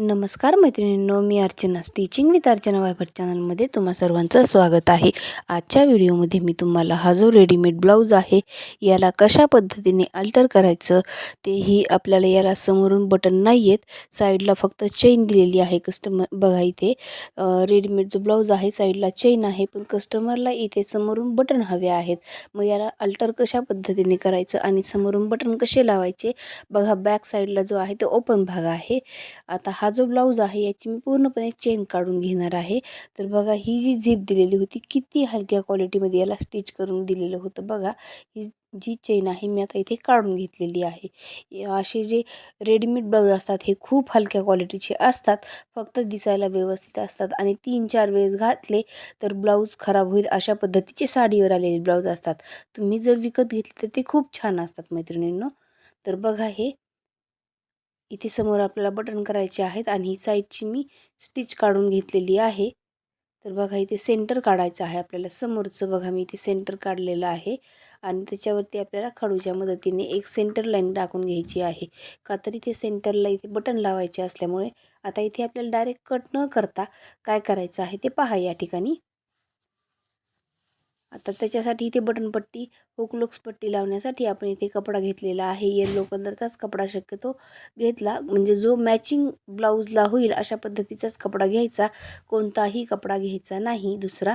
नमस्कार मैत्रिणींनो मी Archana. Stitching with Archana wiper चॅनलमध्ये तुम्हा सर्वांचं स्वागत आहे. आजच्या व्हिडिओमध्ये मी तुम्हाला हा जो रेडीमेड ब्लाऊज आहे याला कशा पद्धतीने अल्टर करायचं तेही आपल्याला याला समोरून बटन नाही आहेत साईडला फक्त चेन दिलेली आहे कस्टमर बघा इथे रेडीमेड जो ब्लाऊज आहे साईडला चेन आहे पण कस्टमरला इथे समोरून बटन हवे आहेत. मग याला अल्टर कशा पद्धतीने करायचं आणि समोरून बटन कसे लावायचे? बघा बॅक साईडला जो आहे तो ओपन भाग आहे. आता हा हा जो ब्लाऊज आहे याची मी पूर्णपणे चेन काढून घेणार आहे. तर बघा ही जी झिप दिलेली होती किती हलक्या क्वालिटीमध्ये याला स्टिच करून दिलेलं होतं बघा. ही जी चेन आहे मी आता इथे काढून घेतलेली आहे. असे जे रेडीमेड ब्लाऊज असतात हे खूप हलक्या क्वालिटीचे असतात फक्त दिसायला व्यवस्थित असतात आणि तीन चार वेळेस घातले तर ब्लाऊज खराब होईल अशा पद्धतीचे साडीवर आलेले ब्लाऊज असतात. तुम्ही जर विकत घेतले तर ते खूप छान असतात मैत्रिणींनो. तर बघा हे इथे समोर आपल्याला बटन करायचे आहेत आणि ही साईडची मी स्टिच काढून घेतलेली आहे. तर बघा इथे सेंटर काढायचं आहे आपल्याला. समोरचं बघा मी इथे सेंटर काढलेलं आहे आणि त्याच्यावरती आपल्याला खडूच्या मदतीने एक सेंटर लाईन टाकून घ्यायची आहे. का तर इथे सेंटरला इथे बटन लावायचे असल्यामुळे आता इथे आपल्याला डायरेक्ट कट न करता काय करायचं आहे ते पहा या ठिकाणी. आता त्याच्यासाठी इथे बटनपट्टी हुकलुक्स पट्टी लावण्यासाठी आपण इथे कपडा घेतलेला आहे. येल्लो कलरचाच कपडा शक्यतो घेतला. म्हणजे जो मॅचिंग ब्लाऊजला होईल अशा पद्धतीचाच कपडा घ्यायचा. कोणताही कपडा घ्यायचा नाही दुसरा.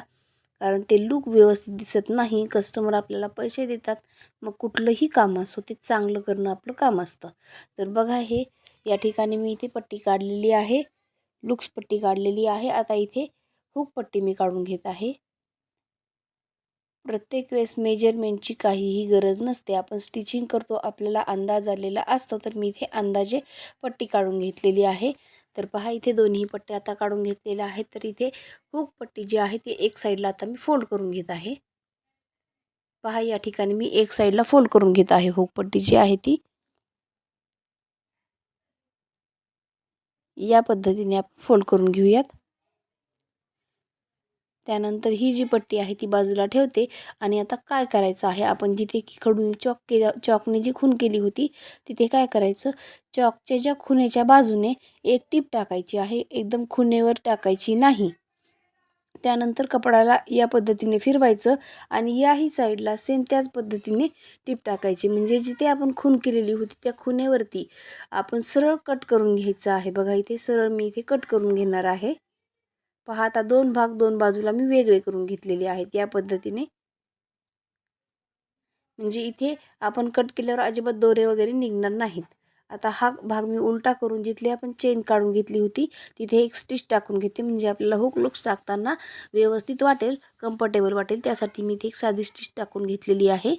कारण ते लूक व्यवस्थित दिसत नाही. कस्टमर आपल्याला पैसे देतात. मग कुठलंही काम असो ते चांगलं करणं आपलं काम असतं. तर बघा हे या ठिकाणी मी इथे पट्टी काढलेली आहे. लुक्स पट्टी काढलेली आहे. आता इथे हुक पट्टी मी काढून घेत आहे. प्रत्येक वेळेस मेजरमेंटची काहीही गरज नसते. आपण स्टिचिंग करतो आपल्याला अंदाज आलेला असतो तर मी इथे अंदाजे पट्टी काढून घेतलेली आहे. तर पहा इथे दोन्ही पट्टी आता काढून घेतलेल्या आहेत. तर इथे हुक पट्टी जी आहे ती एक साईडला आता मी फोल्ड करून घेत आहे. पहा या ठिकाणी मी एक साईडला फोल्ड करून घेत आहे. हुक पट्टी जी आहे ती. या पद्धतीने आपण फोल्ड करून घेऊयात. त्यानंतर ही जी पट्टी आहे ती बाजूला ठेवते आणि आता काय करायचं आहे? आपण जिथे की खडून चॉक के चॉकने जी खून केली होती तिथे काय करायचं? चॉकच्या ज्या खुनेच्या बाजूने एक टीप टाकायची आहे एकदम खुनेवर टाकायची नाही. त्यानंतर कपडाला या पद्धतीने फिरवायचं आणि याही साईडला सेम त्याच पद्धतीने टीप टाकायची. म्हणजे जिथे आपण खून केलेली होती त्या खुनेवरती आपण सरळ कट करून घ्यायचं आहे. बघा इथे सरळ मी इथे कट करून घेणार आहे. पहा आता दोन भाग दोन बाजूला मी वेगळे करून घेतलेले आहेत या पद्धतीने. म्हणजे इथे आपण कट केल्यावर अजिबात दोरे वगैरे निघणार नाहीत. आता हा भाग मी उलटा करून जिथली आपण चेन काढून घेतली होती तिथे एक स्टिच टाकून घेते. म्हणजे आपल्याला हुक लुक्स टाकताना व्यवस्थित वाटेल कम्फर्टेबल वाटेल. त्यासाठी मी इथे एक साधी स्टिच टाकून घेतलेली आहे.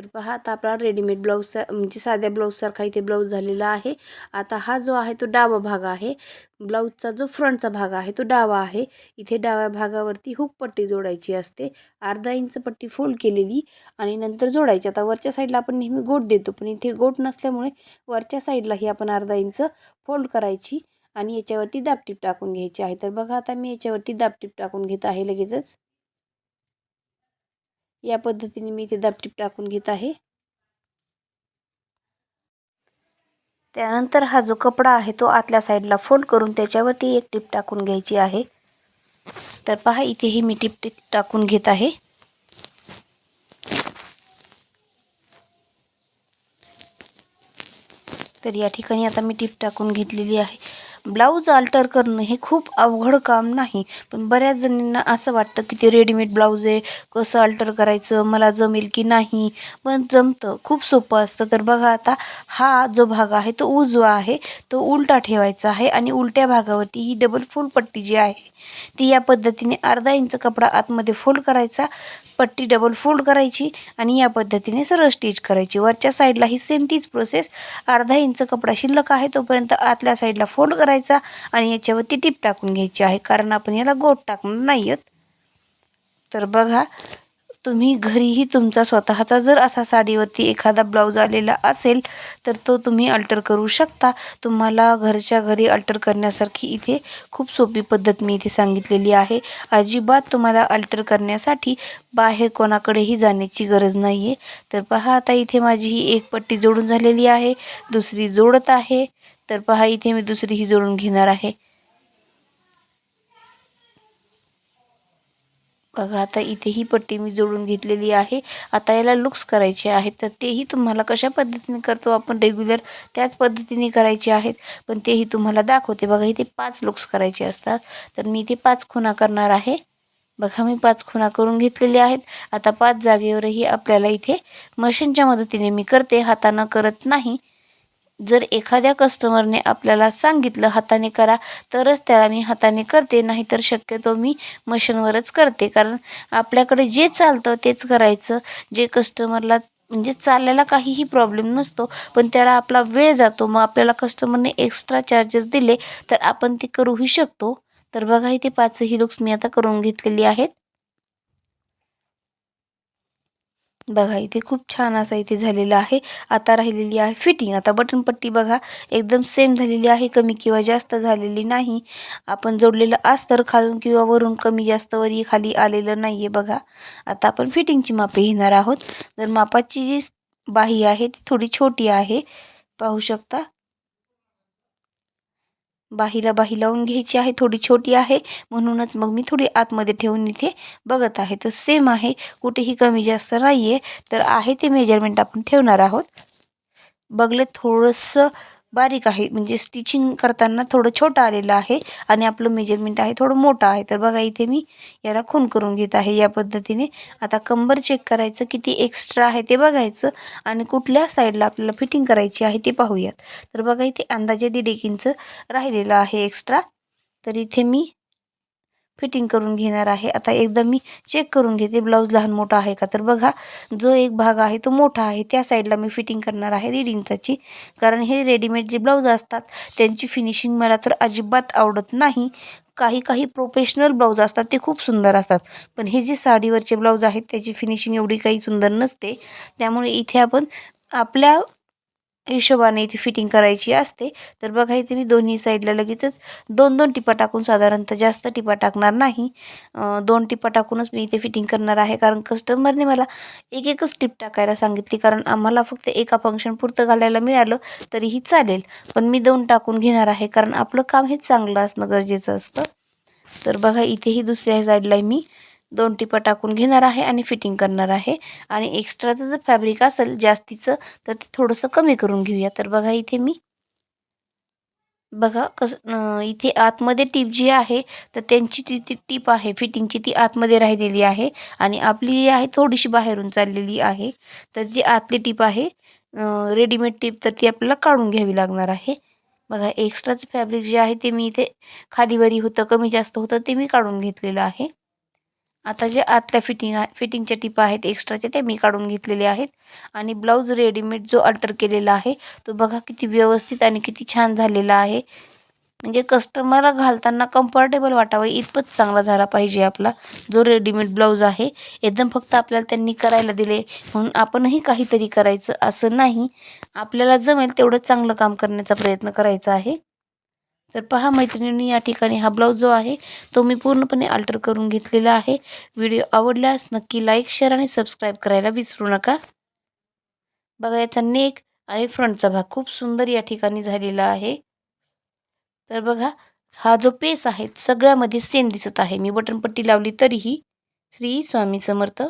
तर पहा आता आपला रेडीमेड ब्लाऊज म्हणजे साध्या ब्लाऊजसारखा इथे ब्लाऊज झालेला आहे. आता हा जो आहे तो डावा भाग आहे. ब्लाऊजचा जो फ्रंटचा भाग आहे तो डावा आहे. इथे डाव्या भागावरती हुक पट्टी जोडायची असते. अर्धा इंच पट्टी फोल्ड केलेली आणि नंतर जोडायची. आता वरच्या साईडला आपण नेहमी गोट देतो पण इथे गोट नसल्यामुळे वरच्या साईडलाही आपण अर्धा इंच फोल्ड करायची आणि याच्यावरती दापटीप टाकून घ्यायची आहे. तर बघा आता मी याच्यावरती दापटीप टाकून घेत आहे लगेचच. या पद्धतीने मी इथे दापटीप टाकून घेत आहे. त्यानंतर हा जो कपडा आहे तो आतल्या साईडला फोल्ड करून त्याच्यावरती एक टिप टाकून घ्यायची आहे. तर पहा इथेही मी टिप टिप टाकून घेत आहे. तर या ठिकाणी आता मी टिप टाकून घेतलेली आहे. ब्लाऊज अल्टर करणं हे खूप अवघड काम नाही. पण बऱ्याच जणींना असं वाटतं की ते रेडीमेड ब्लाऊज आहे कसं अल्टर करायचं मला जमेल की नाही. पण जमतं खूप सोपं असतं. तर बघा आता हा जो भाग आहे तो उजवा आहे तो उलटा ठेवायचा आहे आणि उलट्या भागावरती ही डबल फोल्ड पट्टी जी आहे ती या पद्धतीने अर्धा इंच कपडा आतमध्ये फोल्ड करायचा. पट्टी डबल फोल्ड करायची आणि या पद्धतीने सरळ स्टिच करायची. वरच्या साईडला ही सेम तीच प्रोसेस अर्धा इंच कपडा शिल्लक आहे तोपर्यंत आतल्या साईडला फोल्ड करायचा आणि याच्यावरती टीप टाकून घ्यायची आहे. कारण आपण याला गोट टाकणार नाही आहोत तर बघा तुम्ही घरीही तुमचा स्वतःचा जर असा साडीवरती एखादा ब्लाऊज आलेला असेल तर तो तुम्ही अल्टर करू शकता. तुम्हाला घरच्या घरी अल्टर करण्यासारखी इथे खूप सोपी पद्धत मी इथे सांगितलेली आहे. अजिबात तुम्हाला अल्टर करण्यासाठी बाहेर कोणाकडेही जाण्याची गरज नाही आहे तर पहा आता इथे माझी ही एक पट्टी जोडून झालेली आहे दुसरी जोडत आहे. तर पहा इथे मी दुसरी ही जोडून घेणार आहे. बघा आता इथे ही पट्टी मी जोडून घेतलेली आहे. आता याला लुक्स करायचे आहेत. तर तेही तुम्हाला कशा पद्धतीने करतो आपण? रेग्युलर त्याच पद्धतीने करायचे आहेत. पण तेही तुम्हाला दाखवते. बघा इथे पाच लुक्स करायचे असतात. तर मी इथे पाच खुणा करणार आहे. बघा मी पाच खुणा करून घेतलेल्या आहेत. आता पाच जागेवरही आपल्याला इथे मशीनच्या मदतीने मी करते. हातानं करत नाही. जर एखाद्या कस्टमरने आपल्याला सांगितलं हाताने करा तरच त्याला मी हाताने करते नाहीतर शक्यतो मी मशीनवरच करते. कारण आपल्याकडे जे चालतं तेच करायचं. जे कस्टमरला म्हणजे चालल्याला काहीही प्रॉब्लेम नसतो पण त्याला आपला वेळ जातो. मग आपल्याला कस्टमरने एक्स्ट्रा चार्जेस दिले तर आपण ते करूही शकतो. तर बघा इथे पाचही लुक्स मी आता करून घेतलेली आहेत. बघा इथे खूप छान असं इथे झालेलं आहे. आता राहिलेली आहे फिटिंग आता बटनपट्टी बघा एकदम सेम झालेली आहे कमी किंवा जास्त झालेली नाही. आपण जोडलेलं अस्तर खालून किंवा वरून कमी जास्त वरी खाली आलेलं नाही आहे बघा. आता आपण फिटिंगची मापे घेणार आहोत. तर मापाची जी बाही आहे ती थोडी छोटी आहे. पाहू शकता? बाहीला बाही लावून घ्यायची आहे थोडी छोटी आहे. म्हणूनच मग मी थोडी आतमध्ये ठेवून इथे बघत आहे. तर सेम आहे कुठेही कमी जास्त नाही आहे तर आहे ते मेजरमेंट आपण ठेवणार आहोत. बघले थोडंसं बारीक आहे. म्हणजे स्टिचिंग करताना थोडं छोटं आलेलं आहे आणि आपलं मेजरमेंट आहे थोडं मोठं आहे. तर बघा इथे मी याला खून करून घेत आहे या पद्धतीने. आता कंबर चेक करायचं किती एक्स्ट्रा आहे ते बघायचं आणि कुठल्या साईडला आपल्याला फिटिंग करायची आहे ते पाहूयात. तर बघा इथे अंदाजे दीड एक इंच राहिलेलं आहे एक्स्ट्रा तर इथे मी फिटिंग करून घेणार आहे. आता एकदा मी चेक करून घेते. ब्लाऊज लहान मोठा आहे का? तर बघा जो एक भाग आहे तो मोठा आहे. त्या साईडला मी फिटिंग करणार आहे दीड इंचाची. कारण हे रेडीमेड जे ब्लाऊज असतात त्यांची फिनिशिंग मला तर अजिबात आवडत नाही. काही काही प्रोफेशनल ब्लाऊज असतात ते खूप सुंदर असतात. पण हे जे साडीवरचे ब्लाऊज आहेत त्याची फिनिशिंग एवढी काही सुंदर नसते. त्यामुळे इथे आपण आपल्या हिशोबाने इथे फिटिंग करायची असते. तर बघा इथे मी दोन्ही साईडला लगेचच दोन दोन टिपा टाकून साधारणतः जास्त टिपा टाकणार नाही. दोन टिपा टाकूनच मी इथे फिटिंग करणार आहे. कारण कस्टमरने मला एक एकच टिप टाकायला सांगितली. कारण आम्हाला फक्त एका फंक्शन पुरतं घालायला मिळालं तरीही चालेल. पण मी दोन टाकून घेणार आहे. कारण आपलं काम हेच चांगलं असणं गरजेचं असतं. तर बघा इथेही दुसऱ्या साईडला मी दोन टिपा टाकून घेणार आहे आणि फिटिंग करणार आहे. आणि एक्स्ट्राचं जर फॅब्रिक असेल जास्तीचं तर ते थोडंसं कमी करून घेऊया. तर बघा इथे मी बघा कसं इथे आतमध्ये टीप जी आहे तर त्यांची ती ती टीप आहे. फिटिंगची ती आतमध्ये राहिलेली आहे आणि आपली जी आहे थोडीशी बाहेरून चाललेली आहे. तर जी आतली टीप आहे रेडीमेड टीप तर ती आपल्याला काढून घ्यावी लागणार आहे. बघा एक्स्ट्राचं फॅब्रिक जे आहे ते मी इथे खालीवरी होतं कमी जास्त होतं ते मी काढून घेतलेलं आहे. आता जे आतल्या फिटिंग आहे फिटिंगच्या टिपा आहेत एक्स्ट्राच्या त्या मी काढून घेतलेल्या आहेत. आणि ब्लाऊज रेडीमेड जो अल्टर केलेला आहे तो बघा किती व्यवस्थित आणि किती छान झालेला आहे. म्हणजे कस्टमरला घालताना कम्फर्टेबल वाटावं इतपत चांगला झाला पाहिजे आपला. जो रेडीमेड ब्लाऊज आहे एकदम फक्त आपल्याला त्यांनी करायला दिले. म्हणून आपणही काहीतरी करायचं असं नाही. आपल्याला जमेल तेवढं चांगलं काम करण्याचा प्रयत्न करायचा आहे. तर पहा मैत्रिणींनी या ठिकाणी हा ब्लाऊज जो आहे तो मी पूर्णपणे अल्टर करून घेतलेला आहे. व्हिडिओ आवडल्यास नक्की लाईक शेअर आणि सबस्क्राईब करायला विसरू नका. बघा याचा नेक आणि फ्रंटचा भाग खूप सुंदर या ठिकाणी झालेला आहे. तर बघा हा जो पेस आहे सगळ्यामध्ये सेम दिसत आहे. मी बटनपट्टी लावली तरीही श्री स्वामी समर्थ.